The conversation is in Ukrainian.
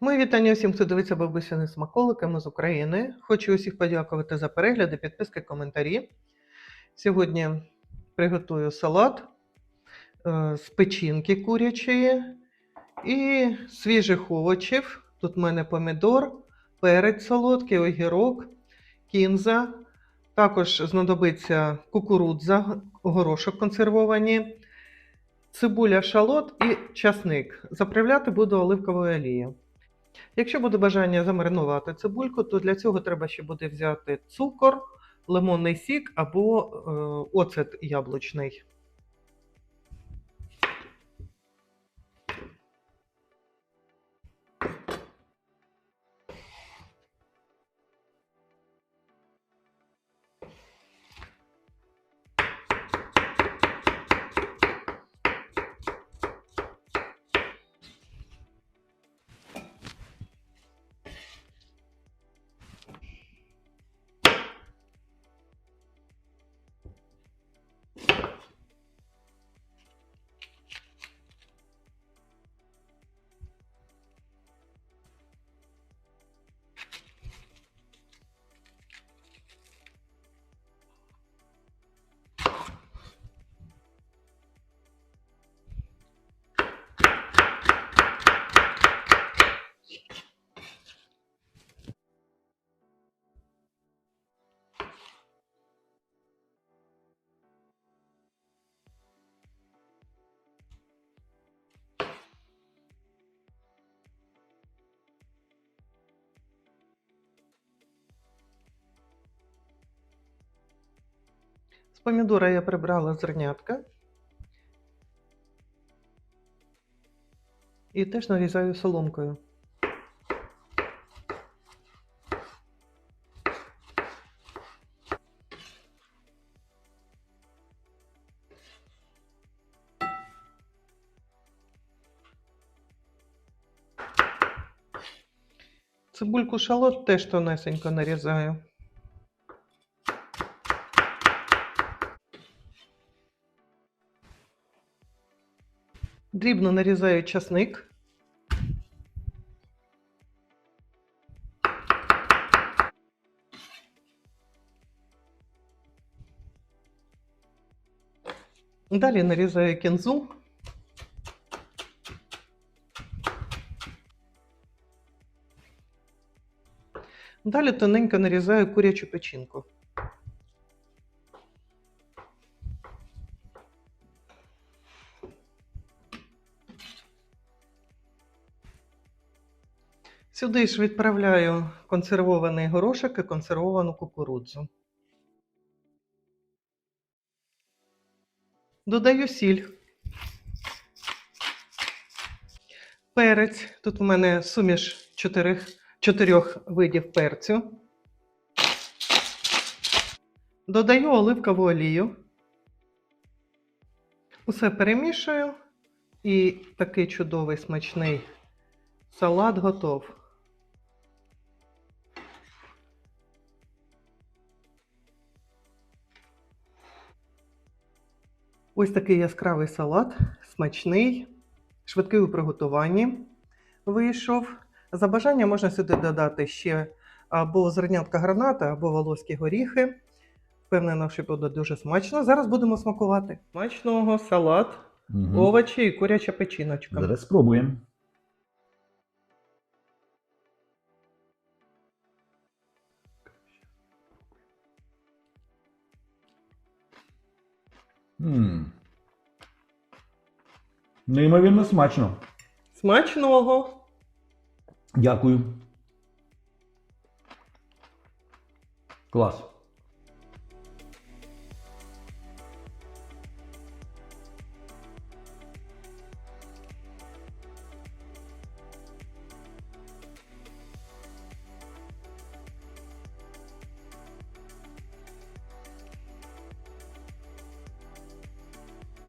Мої вітання всім, хто дивиться бабусяни смаколиками з України. Хочу усіх подякувати за перегляди, підписки, коментарі. Сьогодні приготую салат е, з печінки курячої і свіжих овочів. Тут в мене помідор, перець солодкий, огірок, кінза. Також знадобиться кукурудза, горошок консервовані, цибуля, шалот і часник. Заправляти буду оливковою олією. Якщо буде бажання замаринувати цибульку, то для цього треба ще буде взяти цукор, лимонний сік або е, оцет яблучний. Помідора я прибрала зернятка. І теж нарізаю соломкою. Цибульку шалот теж тонесенько нарізаю. Дрібно нарізаю часник. Далі нарізаю кінзу. Далі тоненько нарізаю курячу печінку. Сюди ж відправляю консервований горошок і консервовану кукурудзу. Додаю сіль. Перець. Тут у мене суміш чотирьох, чотирьох видів перцю. Додаю оливкову олію. Усе перемішую. І такий чудовий смачний салат готов. Ось такий яскравий салат, смачний, швидкий у приготуванні вийшов. За бажанням можна сюди додати ще або зернятка граната, або волоські горіхи. Впевнена, що буде дуже смачно. Зараз будемо смакувати. Смачного салат, угу. овочі і куряча печіночка. Зараз спробуємо. М. Неймовірно смачно. Смачного! Дякую. Клас.